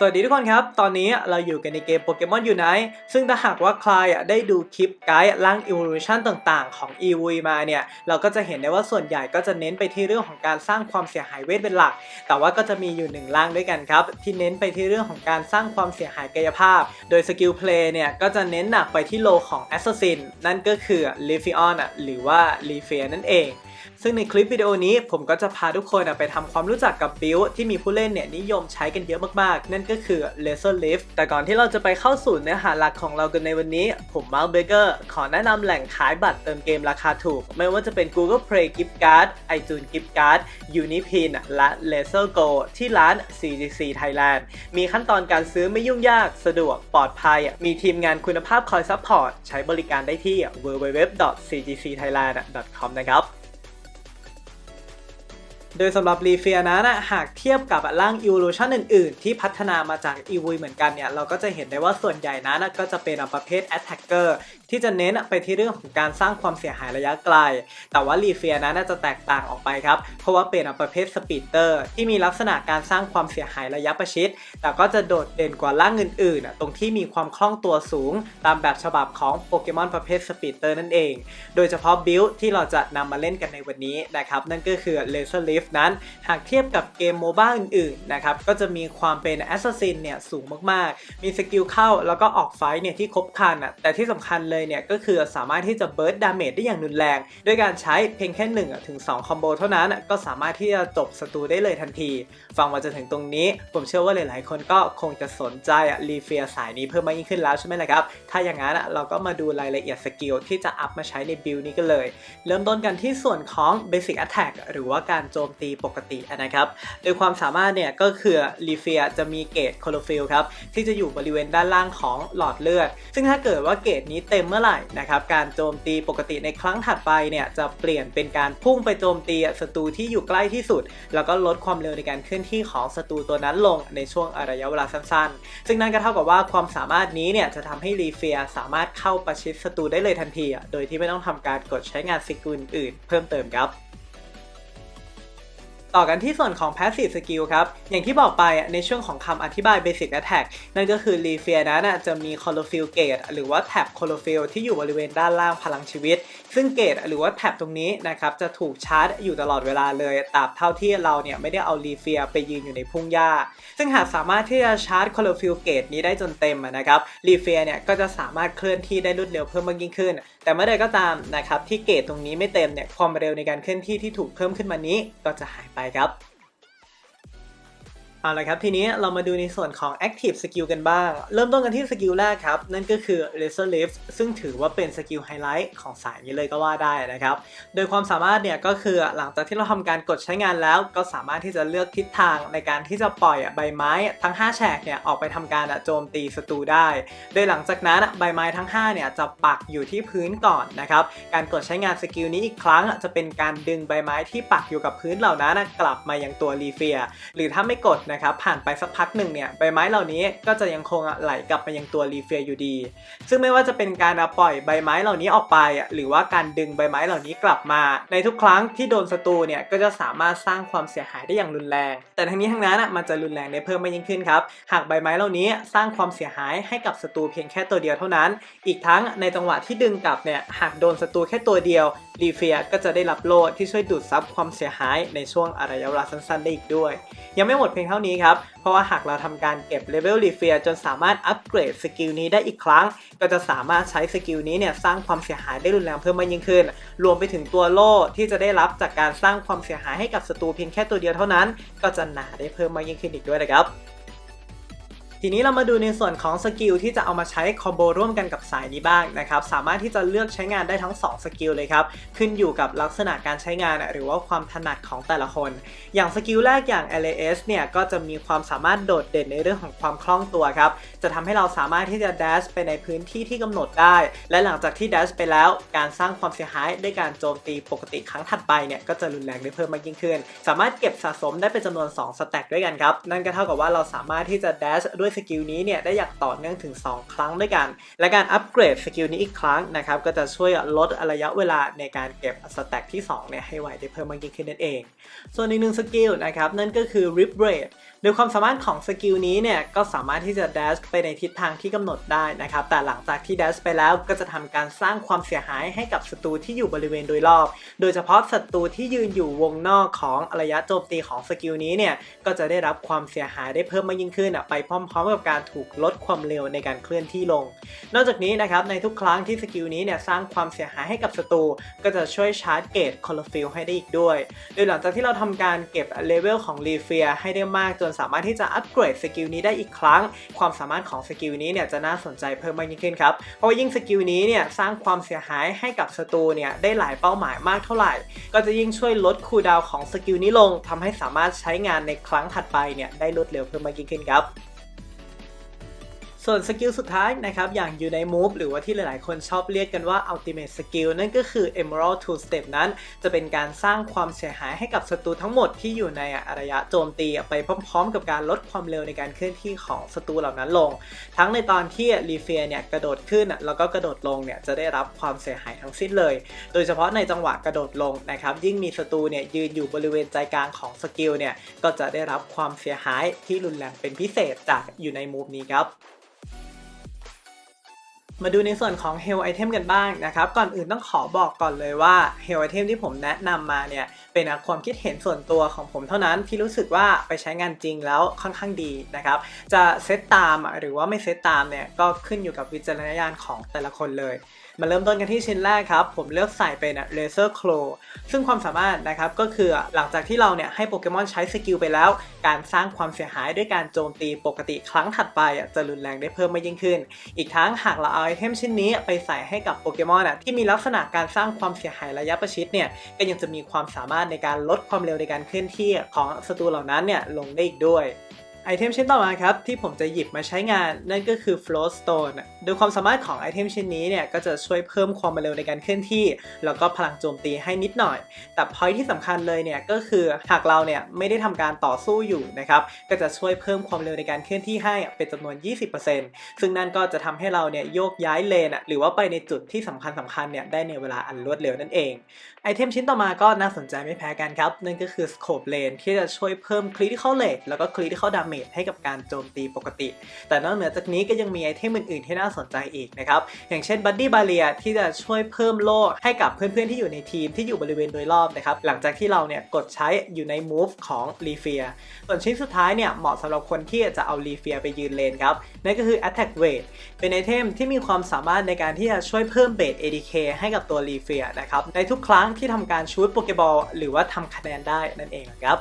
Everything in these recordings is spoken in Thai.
สวัสดีทุกคนครับ ตอนนี้เราอยู่กันในเกมโปเกมอนยูไนซึ่งถ้าหากว่าใครได้ดูคลิปไกด์ร่าง evolution ต่างๆ ของ e v มาเนี่ย เราก็จะเห็นได้ว่าส่วนใหญ่ก็จะเน้นไปที่เรื่องของการสร้างความเสียหายเวทเป็นหลัก แต่ว่าก็จะมีอยู่หนึ่งร่างด้วยกันครับ ที่เน้นไปที่เรื่องของการสร้างความเสียหายกายภาพ โดยสกิลเพลย์เนี่ย ก็จะเน้นหนักไปที่โลของ Assassin นั่นก็คือ l i f i o n อะหรือว่า l i f e a นั่นเองซึ่งในคลิปวิดีโอนี้ผมก็จะพาทุกคนไปทำความรู้จักกับบิลที่มีผู้เล่นเนี่ยนิยมใช้กันเยอะมากๆ นั่นก็คือ Laser Lift แต่ก่อนที่เราจะไปเข้าสู่เนื้อหาหลักของเรากันในวันนี้ ผมมาร์คเบเกอร์ขอแนะนำแหล่งขายบัตรเติมเกมราคาถูก ไม่ว่าจะเป็น Google Play Gift Card iTunes Gift Card Unipin และ Laser Go ที่ร้าน CGC Thailand มีขั้นตอนการซื้อไม่ยุ่งยากสะดวกปลอดภัย มีทีมงานคุณภาพคอยซัพพอร์ตใช้บริการได้ที่ www.cgcthailand.com นะครับ โดยสำหรับรีเฟียนั้นะหากเทียบกับร่าง Evolution อื่น ๆ ที่พัฒนามาจาก e v เหมือนกันเนี่ยเราก็จะเห็นได้ว่าส่วนใหญ่นั้นะก็จะเป็นประเภท Attacker ที่ ที่จะเน้นไปที่เรื่องของการสร้างความเสียหายระยะไกล แต่ว่ารีเฟียนั้นจะแตกต่างออกไปครับ เพราะว่าเป็นประเภท Speeder ที่มีลักษณะการสร้างความเสียหายระยะประชิด แต่ก็จะโดดเด่นกว่าร่างอื่นๆ ตรงที่มีความคล่องตัวสูง ตามแบบฉบับของโปเกมอนประเภท Speeder นั่นเอง โดยเฉพาะบิลที่เราจะนำมาเล่นกันในวันนี้นะครับ นั่นก็คือ Laser Lift นั้น หากเทียบกับเกมโมบ้าอื่นๆนะครับ ก็จะมีความเป็น Assassin เนี่ยสูงมากๆ มีสกิลเข้าแล้วก็ออกไฟเนี่ยที่ครบคันอะแต่ที่สำคัญเลยเนี่ยก็คือสามารถที่จะเบิร์ดดาเมจได้อย่างรุนแรงด้วยการใช้เพียงแค่1ถึง2คอมโบเท่านั้นก็สามารถที่จะจบศัตรูได้เลยทันที ฟังมาจนถึงตรงนี้ ผมเชื่อว่าหลายๆ คนก็คงจะสนใจรีเฟียสายนี้เพิ่มมากยิ่งขึ้นแล้วใช่ไหมล่ะครับ ถ้าอย่างนั้นเราก็มาดูรายละเอียดสกิลที่จะอัพมาใช้ในบิลนี้กันเลย เริ่มต้นกันที่ส่วนของ Basic Attack หรือว่าการโจมตีปกตินะครับ โดยความสามารถเนี่ยก็คือรีเฟียจะมีเกตโคโลฟิลครับที่จะอยู่บริเวณด้านล่างของหลอดเลือด ซึ่งถ้าเกิดว่าเกตนี้เต็มเมื่อไหร่นะครับการโจมตีปกติในครั้งถัดไปเนี่ยจะเปลี่ยนเป็นการพุ่งไปโจมตีศัตรูที่อยู่ใกล้ที่สุด แล้วก็ลดความเร็วในการเคลื่อนที่ของศัตรูตัวนั้นลงในช่วงระยะเวลาสั้นๆ ซึ่งนั่นก็เท่ากับว่าความสามารถนี้เนี่ยจะทำให้รีเฟียสามารถเข้าประชิดศัตรูได้เลยทันที โดยที่ไม่ต้องทำการกดใช้งานสกิลอื่นเพิ่มเติมครับ ต่อกันที่ส่วนของ Passive Skill ครับ อย่างที่บอกไปในช่วงของคำอธิบาย Basic Attack นั่นก็คือ r e f i a นั้นจะมี Chlorophyll Gate หรือว่าแท็บ Chlorophyll ที่อยู่บริเวณด้านล่างพลังชีวิต ซึ่งเกตหรือว่าแท็บตรงนี้นะครับจะถูกชาร์จอยู่ตลอดเวลาเลยตราบเท่าที่เราเนี่ยไม่ได้เอา r e f i a ไปยืนอยู่ในพุ่งหญ้า ซึ่งหากสามารถที่จะชาร์จ Chlorophyll Gate นี้ได้จนเต็มนะครับ r e f i a เนี่ยก็จะสามารถเคลื่อนที่ได้รวดเร็วเพิ่มมากยิ่งขึ้น แต่เมื่อใดก็ตามนะครับที่เกตตรงนี้ไม่เต็มเนี่ยความเร็วในการเคลื่อนที่ที่ถูกเพิ่มขึ้นมานี้ก็จะหายไปครับ เอาละครับทีนี้เรามาดูในส่วนของ Active Skill กันบ้าง เริ่มต้นกันที่สกิลแรกครับ นั่นก็คือ Laser Lift ซึ่งถือว่าเป็นสกิลไฮไลท์ของสายนี้เลยก็ว่าได้นะครับ โดยความสามารถเนี่ยก็คือหลังจากที่เราทำการกดใช้งานแล้ว ก็สามารถที่จะเลือกทิศทางในการที่จะปล่อยใบไม้ทั้ง 5 แฉกเนี่ยออกไปทำการโจมตีศัตรูได้ โดยหลังจากนั้นใบไม้ทั้ง5เนี่ยจะปักอยู่ที่พื้นก่อนนะครับการกดใช้งานสกิลนี้อีกครั้ง จะเป็นการดึงใบไม้ที่ปักอยู่กับพื้นเหล่านั้นกลับมายังตัวรีเฟีย หรือถ้าไม่กดนะครับผ่านไปสักพักหนึ่งเนี่ยใบไม้เหล่านี้ก็จะยังคงไหลกลับมายังตัวรีเฟียอยู่ดี ซึ่งไม่ว่าจะเป็นการปล่อยใบไม้เหล่านี้ออกไป หรือว่าการดึงใบไม้เหล่านี้กลับมา ในทุกครั้งที่โดนศัตรูเนี่ยก็จะสามารถสร้างความเสียหายได้อย่างรุนแรง แต่ทั้งนี้ทั้งนั้นมันจะรุนแรงได้เพิ่มมากยิ่งขึ้นครับหากใบไม้เหล่านี้สร้างความเสียหายให้กับศัตรูเพียงแค่ตัวเดียวเท่านั้น อีกทั้งในจังหวะที่ดึงกลับเนี่ยหากโดนศัตรูแค่ตัวเดียวรีเฟียก็จะได้รับโลดที่ช่วยดูดซับความเสียหายในช่วงระยะเวลาสั้นๆได้อีกด้วย ยังไม่หมดเพียงเท่านี้ครับ เพราะว่าหากเราทำการเก็บเลเวลรีเฟียจนสามารถอัปเกรดสกิลนี้ได้อีกครั้ง ก็จะสามารถใช้สกิลนี้เนี่ยสร้างความเสียหายได้รุนแรงเพิ่มมากยิ่งขึ้น รวมไปถึงตัวโล่ที่จะได้รับจากการสร้างความเสียหายให้กับศัตรูเพียงแค่ตัวเดียวเท่านั้น ก็จะหนาได้เพิ่มมากยิ่งขึ้นอีกด้วยนะครับ ทีนี้เรามาดูในส่วนของสกิลที่จะเอามาใช้คอมโบร่วมกันกับสายนี้บ้างนะครับ สามารถที่จะเลือกใช้งานได้ทั้ง 2 สกิลเลยครับ ขึ้นอยู่กับลักษณะการใช้งาน หรือว่าความถนัดของแต่ละคน อย่างสกิลแรกอย่าง LAS เนี่ย ก็จะมีความสามารถโดดเด่นในเรื่องของความคล่องตัวครับ จะทำให้เราสามารถที่จะ dash ไปในพื้นที่ที่กำหนดได้ และหลังจากที่ dash ไปแล้ว การสร้างความเสียหายด้วยการโจมตีปกติครั้งถัดไปเนี่ย ก็จะรุนแรงได้เพิ่มมากยิ่งขึ้น สามารถเก็บสะสมได้เป็นจำนวน 2 สแต็กด้วยกันครับ นั่นก็เท่ากับว่าเราสามารถที่จะ dash ด้วยสกิลนี้เนี่ยได้อย่างต่อเนื่องถึง 2 ครั้งด้วยกัน และการอัปเกรดสกิลนี้อีกครั้งนะครับก็จะช่วยลดระยะเวลาในการเก็บสแต็กที่2เนี่ยให้ไวได้เพิ่มมากยิ่งขึ้นนั่นเอง ส่วนอีกหนึ่งสกิลนะครับนั่นก็คือ Rip Rate โดยความสามารถของสกิลนี้เนี่ยก็สามารถที่จะ dash ไปในทิศทางที่กำหนดได้นะครับ แต่หลังจากที่ dash ไปแล้วก็จะทำการสร้างความเสียหายให้กับศัตรูที่อยู่บริเวณโดยรอบ โดยเฉพาะศัตรูที่ยืนอยู่วงนอกของระยะโจมตีของสกิลนี้เนี่ยก็จะได้รับความเสียหายได้เพิ่มมากยิ่งขึ้นอะไปพร้อมๆกับการถูกลดความเร็วในการเคลื่อนที่ลง นอกจากนี้นะครับในทุกครั้งที่สกิลนี้เนี่ยสร้างความเสียหายให้กับศัตรูก็จะช่วยชาร์จเกตคอลฟิลให้ได้อีกด้วย โดยหลังจากที่เราทำการเก็บเลเวลของรีเฟียให้ได้มากจนสามารถที่จะอัปเกรดสกิลนี้ได้อีกครั้ง ความสามารถของสกิลนี้เนี่ยจะน่าสนใจเพิ่มมากยิ่งขึ้นครับ เพราะว่ายิ่งสกิลนี้เนี่ยสร้างความเสียหายให้กับศัตรูเนี่ยได้หลายเป้าหมายมากเท่าไหร่ ก็จะยิ่งช่วยลดคูลดาวของสกิลนี้ลงทำให้สามารถใช้งานในครั้งถัดไปเนี่ยได้รวดเร็วเพิ่มมากยิ่งขึ้นครับ ส่วนสกิลสุดท้ายนะครับอย่างอยู่ใน Move หรือว่าที่หลายๆ คนชอบเรียกกันว่า Ultimate Skill นั่นก็คือ Emerald Two Step นั้น จะเป็นการสร้างความเสียหายให้กับศัตรูทั้งหมดที่อยู่ในระยะโจมตีไปพร้อมๆ กับการลดความเร็วในการเคลื่อนที่ของศัตรูเหล่านั้นลง ทั้งในตอนที่รีเฟียเนี่ยกระโดดขึ้นแล้วก็กระโดดลงเนี่ยจะได้รับความเสียหายทั้งสิ้นเลย โดยเฉพาะในจังหวะกระโดดลงนะครับยิ่งมีศัตรูเนี่ยยืนอยู่บริเวณใจกลางของสกิลเนี่ยก็จะได้รับความเสียหายที่รุนแรงเป็นพิเศษจากอยู่ใน Move นี้ครับ มาดูในส่วนของ Health Item กันบ้างนะครับ ก่อนอื่นต้องขอบอกก่อนเลยว่า Health Item ที่ผมแนะนำมาเนี่ย เป็นความคิดเห็นส่วนตัวของผมเท่านั้นที่รู้สึกว่าไปใช้งานจริงแล้วค่อนข้างดีนะครับ จะเซตตามหรือว่าไม่เซตตามเนี่ย ก็ขึ้นอยู่กับวิจารณญาณของแต่ละคนเลย มาเริ่มต้นกันที่ชิ้นแรกครับ ผมเลือกใส่เป็น Laser Claw ซึ่งความสามารถนะครับก็คือหลังจากที่เราเนี่ยให้โปเกมอนใช้สกิลไปแล้ว การสร้างความเสียหายด้วยการโจมตีปกติครั้งถัดไปจะรุนแรงได้เพิ่มมากยิ่งขึ้น อีกทั้งหากเราเอาไอเทมชิ้นนี้ไปใส่ให้กับโปเกมอนที่มีลักษณะการสร้างความเสียหายระยะประชิดเนี่ยก็ยังจะมีความสามารถในการลดความเร็วในการเคลื่อนที่ของศัตรูเหล่านั้นเนี่ยลงได้อีกด้วย ไอเทมชิ้นต่อมาครับที่ผมจะหยิบมาใช้งานนั่นก็คือ Float Stone โดยความสามารถของไอเทมชิ้นนี้เนี่ยก็จะช่วยเพิ่มความเร็วในการเคลื่อนที่ แล้วก็พลังโจมตีให้นิดหน่อย แต่พอยที่สำคัญเลยเนี่ยก็คือหากเราเนี่ยไม่ได้ทำการต่อสู้อยู่นะครับก็จะช่วยเพิ่มความเร็วในการเคลื่อนที่ให้เป็นจำนวน 20%ซึ่งนั่นก็จะทำให้เราเนี่ยโยกย้ายเลนหรือว่าไปในจุดที่สำคัญสำคัญเนี่ยได้ในเวลาอันรวดเร็วนั่นเองไอเทมชิ้นต่อมาก็น่าสนใจไม่แพ้กันครับนั่นก็คือ Scope Lane ที่จะช่วยเพิ่ม Critical Rate แล้วก็ Critical Damage ให้กับการโจมตีปกติ แต่นอกเหนือจากนี้ก็ยังมีไอเทมอื่นๆ ที่น่าสนใจอีกนะครับ อย่างเช่น Buddy Barrier ที่จะช่วยเพิ่มโล่ให้กับเพื่อนๆที่อยู่ในทีมที่อยู่บริเวณโดยรอบนะครับ หลังจากที่เราเนี่ยกดใช้อยู่ใน Move ของ r e f e a ส่วนชิ้นสุดท้ายเนี่ยเหมาะสำหรับคนที่จะเอา r e f e a ไปยืนเลนครับนั่นก็คือ Attack Weight เป็นไอเทมที่มีความสามารถในการที่จะช่วยเพิ่มเบส ADK ให้กับตัว r e f e a นะครับในทุกครั้งที่ทำการชูดโปเกบอลหรือว่าทำคะแนนได้นั่นเองครับ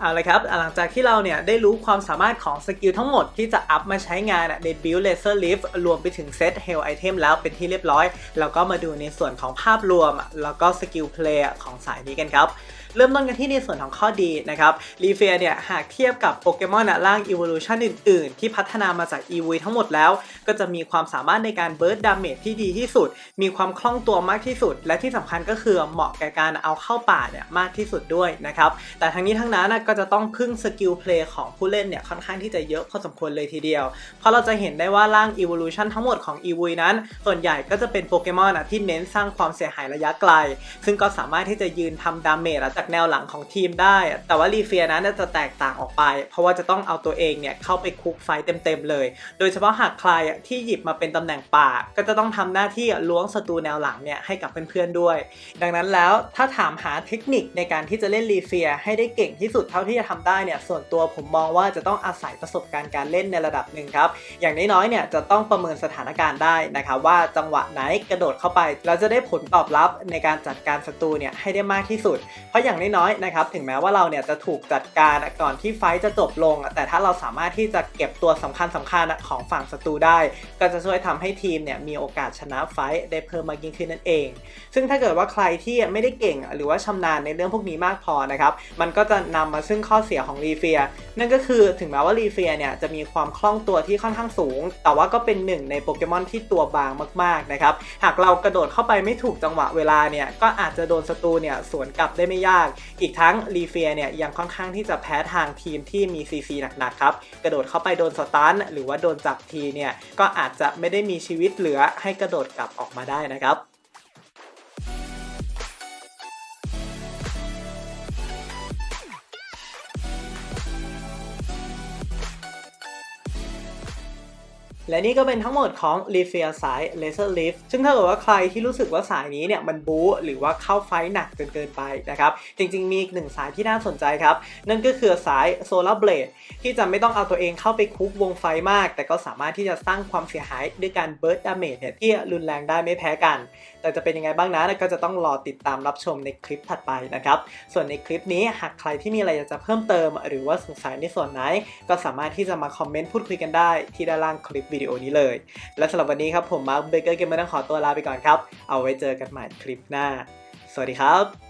เอาละครับ หลังจากที่เราเนี่ยได้รู้ความสามารถของสกิลทั้งหมดที่จะอัพมาใช้งานใน Build Laser Lift รวมไปถึงเซต Hell Item แล้วเป็นที่เรียบร้อย แล้วก็มาดูในส่วนของภาพรวม แล้วก็สกิลเพลย์ของสายนี้กันครับเริ่มต้นกันที่ในส่วนของข้อดีนะครับรีเฟียเนี่ยหากเทียบกับโปเกมอนร่าง Evolution อื่น ๆ ที่พัฒนามาจาก EV ทั้งหมดแล้ว ก็จะมีความสามารถในการเบิร์ดดาเมจที่ดีที่สุด มีความคล่องตัวมากที่สุด และที่สำคัญก็คือเหมาะแก่การเอาเข้าป่าเนี่ยมากที่สุดด้วยนะครับแต่ทั้งนี้ทั้งนั้นก็จะต้องพึ่งสกิลเพลย์ของผู้เล่นเนี่ยค่อนข้างที่จะเยอะพอสมควรเลยทีเดียว เพราะเราจะเห็นได้ว่าร่าง Evolution ทั้งหมดของ EV นั้น ส่วนใหญ่ก็จะเป็นโปเกมอนที่เน้นสร้างความเสียหายระยะไกล ซึ่งก็สามารถที่จะยืนทำดาเมจจากแนวหลังของทีมได้ แต่ว่ารีเฟียนั้นจะแตกต่างออกไป เพราะว่าจะต้องเอาตัวเองเนี่ยเข้าไปคุกไฟเต็มๆเลย โดยเฉพาะหากใครที่หยิบมาเป็นตำแหน่งป่า ก็จะต้องทำหน้าที่ล้วงศัตรูแนวหลังเนี่ยให้กับเพื่อนๆด้วย ดังนั้นแล้วถ้าถามหาเทคนิคในการที่จะเล่นรีเฟีย ให้ได้เก่งที่สุดเท่าที่จะทำได้เนี่ยส่วนตัวผมมองว่าจะต้องอาศัยประสบการณ์การเล่นในระดับหนึ่งครับอย่างน้อยๆเนี่ยจะต้องประเมินสถานการณ์ได้นะครับว่าจังหวะไหนกระโดดเข้าไปแล้วจะได้ผลตอบรับในการจัดการศัตรูเนี่ยให้ได้มากที่สุด เพราะอย่างน้อยๆนะครับถึงแม้ว่าเราเนี่ยจะถูกจัดการก่อนที่ไฟท์จะจบลง แต่ถ้าเราสามารถที่จะเก็บตัวสำคัญสคัญของฝั่งศัตรูได้ ก็จะช่วยทำให้ทีมเนี่ยมีโอกาสชนะไฟท์ได้เพิ่มมากยิ่งขึ้นนั่นเอง ซึ่งถ้าเกิดว่าใครที่ไม่ได้เก่งหรือว่าชำนาญในเรื่องพวกนี้มากพอนะครับมันก็จะนำมาซึ่งข้อเสียของรีเฟีย นั่นก็คือถึงแม้ว่ารีเฟียเนี่ยจะมีความคล่องตัวที่ค่อนข้างสูง แต่ว่าก็เป็นหนึ่งในโปเกมอนที่ตัวบางมากๆนะครับหากเรากระโดดเข้าไปไม่ถูกจังหวะเวลาเนี่ยก็อาจจะโดนศัตรูเนี่ยสวนกลับได้ไม่ยากอีกทั้งลีเฟียเนี่ยยังค่อนข้างที่จะแพ้ทางทีมที่มีซีซีหนักๆครับ กระโดดเข้าไปโดนสตันหรือว่าโดนจับทีเนี่ยก็อาจจะไม่ได้มีชีวิตเหลือให้กระโดดกลับออกมาได้นะครับ และนี่ก็เป็นทั้งหมดของ r e f i a สาย Laser Lift ซึ่งถ้าเกิดว่าใครที่รู้สึกว่าสายนี้เนี่ยมันบู๊หรือว่าเข้าไฟหนักจนเกินไปนะครับ จริงๆมีอีกหนึ่งสายที่น่าสนใจครับ นั่นก็คือสาย Solar Blade ที่จะไม่ต้องเอาตัวเองเข้าไปคุกวงไฟมาก แต่ก็สามารถที่จะสร้างความเสียหายด้วยการ Burst Damage เนี่ยที่รุนแรงได้ไม่แพ้กัน แต่จะเป็นยังไงบ้างนะก็จะต้องรอติดตามรับชมในคลิปถัดไปนะครับ ส่วนในคลิปนี้หากใครที่มีอะไรอยากจะเพิ่มเติม หรือว่าสงสัยในส่วนไหน ก็สามารถที่จะมาคอมเมนต์พูดคุยกันได้ที่ด้านล่างคลิปวิดีโอนี้เลย และสำหรับวันนี้ครับผมมาร์คเบเกอร์เกมเมอร์ต้องขอตัวลาไปก่อนครับ เอาไว้เจอกันใหม่คลิปหน้า สวัสดีครับ